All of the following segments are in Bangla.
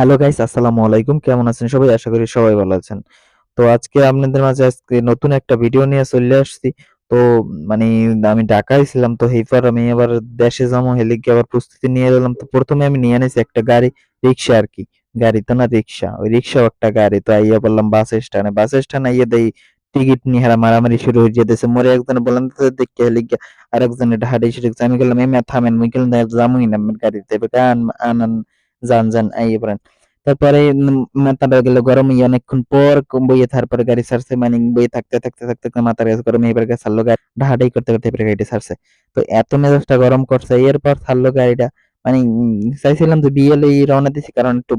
হ্যালো গাইস আসসালামু আলাইকুম। কেমন আছেন সবাই? আশা করি সবাই ভালো আছেন। তো আজকে আপনাদের মাঝে আজকে নতুন একটা ভিডিও নিয়ে চলে আসছি। তো মানে আমি ঢাকায় ছিলাম, তো এইবার আমি আবার দেশে যাব, হেলিকে আবার প্রস্তুতি নিয়ে এলাম। তো প্রথমে আমি নিয়ে নিয়েছি একটা গাড়ি, রিক্সা আর কি। গাড়ি তো না রিক্সা, ওই রিক্সাও একটা গাড়ি। তো আইয়া বললাম বাস স্ট্যান্ডে বাস স্ট্যান্ড আইয়া দেই, টিকিট নিয়ে হারা মারামারি শুরু হয়ে যেতেছে মোরে একজন বললাম দেখতে হেলিকে। আর একজন শুরু করছে। আমি বললাম এমনি থামেন মুই গেলাম যামুই না। গাড়িতে, আন আনান যান যান, আইয়ে পড়েন। তারপরে মাথাটা গেল গরম হইয়া অনেকক্ষণ পর বইয়ে তারপরে গাড়ি ছাড়ছে মানে বইয়ে থাকতে থাকতে থাকতে থাকতে মাথার কাছে গরম এবার গাড়ি ছাড়লো গাড়ি ঢাহাঢাই করতে করতে এবার গাড়িটা ছাড়ছে। তো এত মেজাজটা গরম করছে, এরপর ছাড়লো গাড়িটা। মানে চাইছিলাম যে বিয়ালে রওনা দিছি, কারণ একটু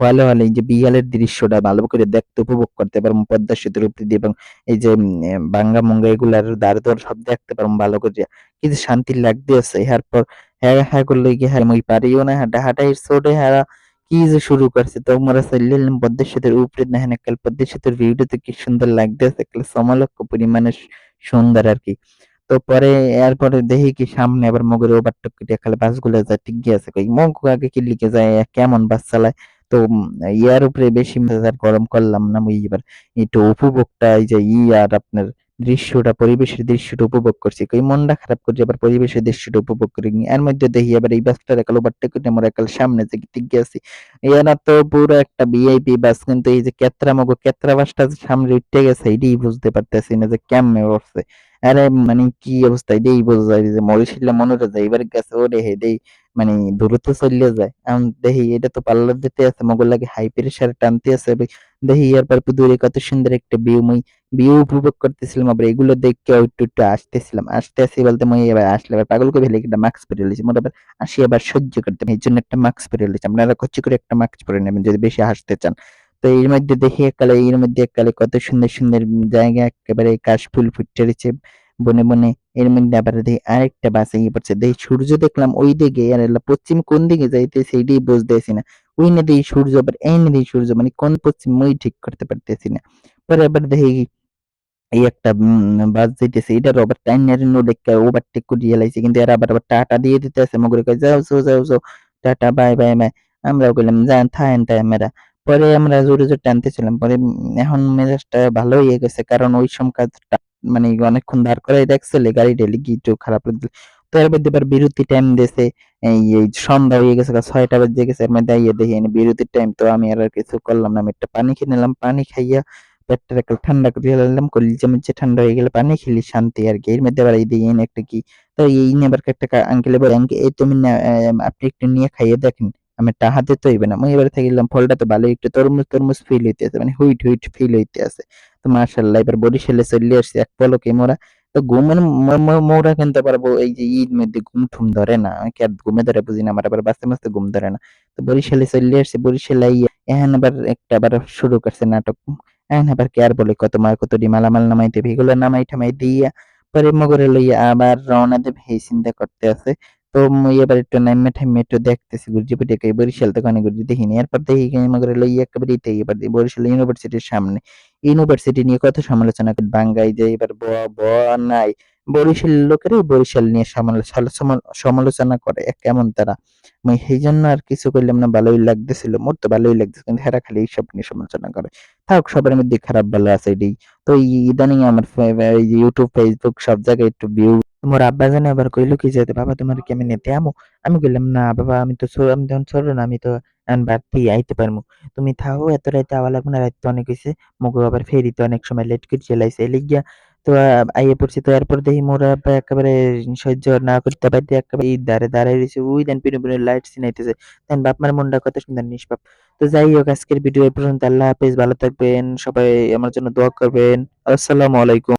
হলে হলে যে বিয়ালের দৃশ্যটা ভালো করে দেখতে, উপভোগ করতে পারব, পদ্মা সেতুর উপর দিয়ে এবং এই যে বাঙ্গা মুঙ্গা এগুলার দাঁড় দর সব দেখতে পারব ভালো করে। কিন্তু শান্তি লাগতে আছে এরপর হ্যাঁ হ্যাঁ করলে গিয়ে হ্যাঁ? মই পারিও না হাঁটা হাঁটাই চোটে হ্যাঁ কি যে শুরু করছে? তোমরা চললেন পদ্মা সেতুর উপরে। দেখেন একাল পদ্মা সেতুর ভিউটা কি সুন্দর লাগতেছে একাল সমলক্ষ পরিমাণে সুন্দর আর কি। তো পরে এরপরে দেখি কি সামনে আবার মগের ওভারটেক করে একালে বাসগুলো যায় ঠিক আছে কই মগ আগে কি লিখে যায় কেমন বাস চালায়? তো ইয়ার উপরে বেশি গরম করলাম না মুই এবার? একটু উপভোগটা, এই যে ই আর আপনার দৃশ্যটা, পরিবেশের দৃশ্যটা উপভোগ করছি। কই, মনটা খারাপ করছে, আবার পরিবেশের দৃশ্যটা উপভোগ করি নি এর মধ্যে দেখি আবার এই বাসটার একাল ওভারটেক করে আমার একাল সামনে যে ঠিক গেছি এরা তো পুরো একটা ভিআইপি বাস, কিন্তু এই যে কেত্রা, মগো কেত্রা বাসটা সামনে উঠে গেছে, এটাই বুঝতে পারতেছি না যে কেমনে উঠছে। আরে মানে কি অবস্থা এটাই বোঝা যায় যে মরে মরিশিল্লা মনোরা যায়, এবার গেছে, ওরে হেডেই মানে দ্রুত চলে যায়। এখন দেখি এটা তো পার্লার দিতে আছে মগর লাগে হাই প্রেসারে টানতে আছে, এবার দেখি এরপর দূরে কত সুন্দর একটা ভিউ মই ভিউ উপভোগ করতেছিলাম, আবার এগুলো দেখে একটু একটু আসতেছিলাম আসতে আসি বলতে মই এবার আসলে এবার পাগল করে একটা মাস্ক পরে লিছি মোট আবার আসি আবার সহ্য করতে এই জন্য একটা মাস্ক পরে লিছি আপনারা কচ্ছি করে একটা মাস্ক পরে নেবেন, যদি বেশি হাসতে চান। তো এর মধ্যে দেখি একালে, এর মধ্যে একালে কত সুন্দর সুন্দর জায়গা একেবারে কাশফুল ফুটে রয়েছে বনে বনে। এর মধ্যে আবার দেখি আরেকটা বাস এগিয়ে পড়ছে। দেখি সূর্য দেখলাম ওই দিকে, আর পশ্চিম কোন দিকে যাইতেছে এইটাই বুঝতেছি না। ওই না দেখি সূর্য, আবার এই না দেখি সূর্য মানে কোন পশ্চিম মই ঠিক করতে পারতেছি না। পরে আবার দেখি এই একটা বাস যাইতেছে এটার আবার টাইনার দেখে ওভারটেক করিয়া লাইছে, কিন্তু এরা আবার আবার টাটা দিয়ে দিতেছে। মগরে যাও যাও যাও টাটা, বাই বাই বাই। আমরাও কইলাম, যান থাকেন টাইম এরা পরে আমরা জোরে জোরে টানতেছিলাম, পরে এখন মেজাজটা ভালো হয়ে গেছে, কারণ ওই সময় মানে অনেকক্ষণ দাঁড় করাই রাখছিল গাড়ি ডেলি একটু খারাপ লাগছিল তো এর মধ্যে এবার বিরতি টাইম দিয়েছে, এই সন্ধ্যা হয়ে গেছে ছয়টা বেজে গেছে, এর মধ্যে দেখি বিরতির টাইম তো আমি আর কিছু করলাম না, আমি একটা পানি খেয়ে নিলাম, পানি খাইয়া পেটটা একটু ঠান্ডা করে নিলাম কলিজা মিজা ঠান্ডা হয়ে গেলে পানি খেলি, শান্তি আর কি। এর মধ্যে আবার এই দিয়ে একটা কি, তো এই নিয়ে আবার একটা আঙ্কেল বলে আঙ্কেল এই তুমি আপনি একটু নিয়ে খাইয়ে দেখেন। আমি তো হইবে না। আমি এবার থেকে গেলাম ফলটা তো ভালো একটু তরমুজ তরমুজ ফিল হইতে আছে মানে হুইট হুইট ফিল হইতে আছে তো মার্শাল্লাহ এবার বরিশালে চলে আসছে এক পলকে মোরা। তো ঘুমের ম- ম- মোরা কিনতে পারব এই যে ঈদ মধ্যে ঘুম ঠুম ধরে না। আমি কি ঘুমে ধরে বুঝি না, আমার আবার বাঁচতে বাঁচতে ঘুম ধরে না। তো বরিশালে চলে আসছে, বরিশালে এখন আবার একটা আবার শুরু করছে নাটক। এখন আবার কে আর বলে, কত মাল কত ডি মালামাল নামাইতে হবে এগুলো নামাই ঠামাই দিয়া পরে মগরে লইয়া আবার রওনা দেব, এই চিন্তা করতে আছে। তো এবার একটু নাইমে ঠাইমে একটু দেখতেছি গুরজি পিঠে বরিশাল তো গুরুজি গুরজি দেখিনি। এরপর দেখি মগরে লই একেবারে ইতে এবার বরিশাল ইউনিভার্সিটির সামনে। ইউনিভার্সিটি নিয়ে কত সমালোচনা বাঙ্গাই যে এবার ব ব, নাই। বরিশালের লোকেরাই বরিশাল নিয়ে সমালো- সমালো- সমালো- সমালোচনা করে কেমন তারা? আমি সেই জন্য আর কিছু করলাম না, ভালোই লাগতেছিল, মোর তো ভালোই লাগতেছে কিন্তু হেরা খালি এইসব নিয়ে সমালোচনা করে। থাক, সবার মধ্যে খারাপ ভালো আছে এটাই। তো ইদানিং আমার ইউটিউব ফেসবুক সব জায়গায় একটু ভিউ তোমার আব্বা জানে আবার কইলো কি যেতে বাবা, তোমার কি আমি নেতে আমো? আমি কইলাম, না বাবা, আমি তো আমি তখন ছোট না, আমি তো বাড়তি আইতে পারমু। তুমি থাকো এত রাইতে আওয়া লাগবে না, রাইতে অনেক হইছে, মগো আবার ফেরিতে অনেক সময় লেট করে চলাইছে এলে গিয়া তো আইয়ে পড়ছি তো, এরপর দেখি মোরা একেবারে সহ্য না করতে পারতে, একেবারে এই দাঁড়ে দাঁড়ায় রয়েছে, উই দেন পিনে পিনে লাইট সিনাইতেছে দেন বাপ মার মনটা কত সুন্দর নিষ্পাপ। তো যাই হোক, আজকের ভিডিও পর্যন্ত, আল্লাহ হাফেজ, ভালো থাকবেন, সবাই আমার জন্য দোয়া করবেন। আসসালামু আলাইকুম।